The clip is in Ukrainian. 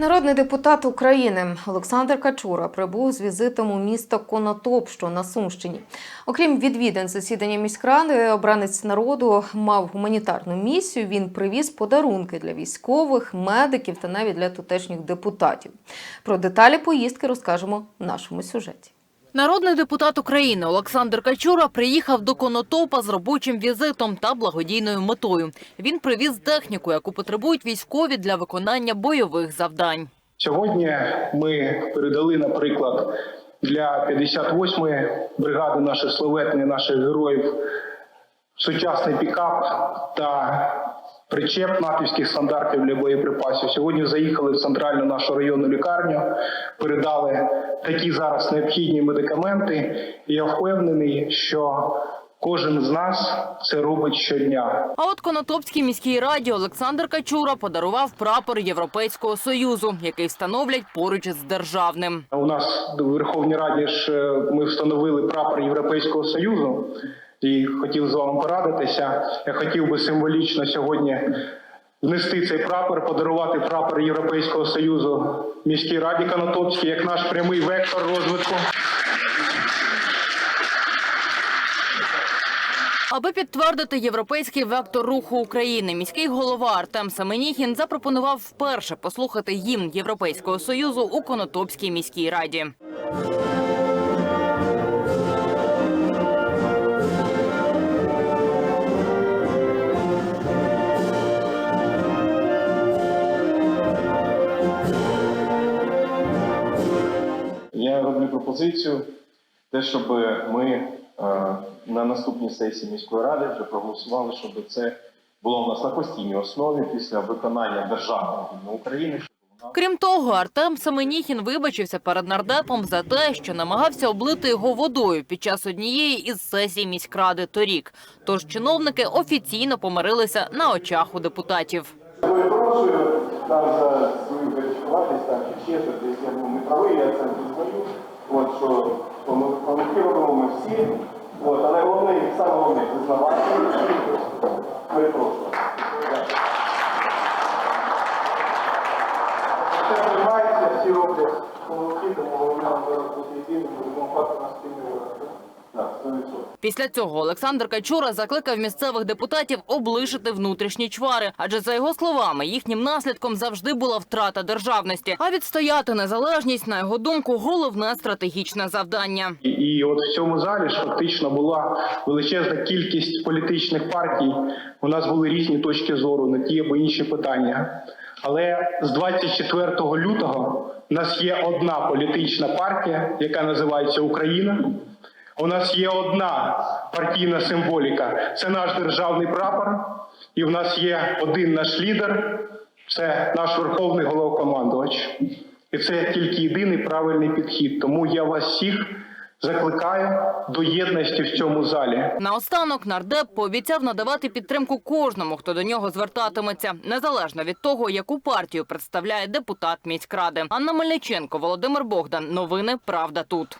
Народний депутат України Олександр Качура прибув з візитом у місто Конотоп, що на Сумщині. Окрім відвідин засідання міськради, обранець народу мав гуманітарну місію. Він привіз подарунки для військових, медиків та навіть для тутешніх депутатів. Про деталі поїздки розкажемо в нашому сюжеті. Народний депутат України Олександр Качура приїхав до Конотопа з робочим візитом та благодійною метою. Він привіз техніку, яку потребують військові для виконання бойових завдань. Сьогодні ми передали, наприклад, для 58-ї бригади наших славетних, наших героїв сучасний пікап та причеп натівських стандартів для боєприпасів. Сьогодні заїхали в центральну нашу районну лікарню, передали такі зараз необхідні медикаменти. І я впевнений, що кожен з нас це робить щодня. А от Конотопській міській раді Олександр Качура подарував прапор Європейського союзу, який встановлять поруч із державним. У нас в Верховній Раді ж е, ми встановили прапор Європейського Союзу і хотів з вами порадитися. Я хотів би символічно сьогодні внести цей прапор, подарувати прапор Європейського Союзу міській раді Конотопській як наш прямий вектор розвитку. Аби підтвердити європейський вектор руху України, міський голова Артем Семеніхін запропонував вперше послухати гімн Європейського союзу у Конотопській міській раді. Я роблю пропозицію, те, щоб ми е, на наступній сесії міської ради вже проголосували, щоб це було в нас на постійній основі після виконання державного гімну України. Крім того, Артем Семеніхін вибачився перед нардепом за те, що намагався облити його водою під час однієї із сесій міськради торік. Тож чиновники офіційно помирилися на очах у депутатів. Перепрошую там за свою там чи чесно, десь я був не правий, я це визнаю. От що помил- помилки робимо ми всі. От, але головне, саме головне, визнавати. Перепрошую. Це приймається, всі роблять помилки, тому головне зараз бути єдиним, будемо факту Після цього Олександр Качура закликав місцевих депутатів облишити внутрішні чвари, адже за його словами, їхнім наслідком завжди була втрата державності. А відстояти незалежність, на його думку, головне стратегічне завдання. І, от в цьому залі ж фактично була величезна кількість політичних партій. У нас були різні точки зору на ті або інші питання. Але з 24 лютого у нас є одна політична партія, яка називається Україна. У нас є одна партійна символіка це наш державний прапор, і в нас є один наш лідер це наш верховний головнокомандувач. І це тільки єдиний правильний підхід. Тому я вас всіх закликаю до єдності в цьому залі. Наостанок нардеп пообіцяв надавати підтримку кожному, хто до нього звертатиметься, незалежно від того, яку партію представляє депутат міськради. Анна Мельниченко, Володимир Богдан. Новини Правда тут.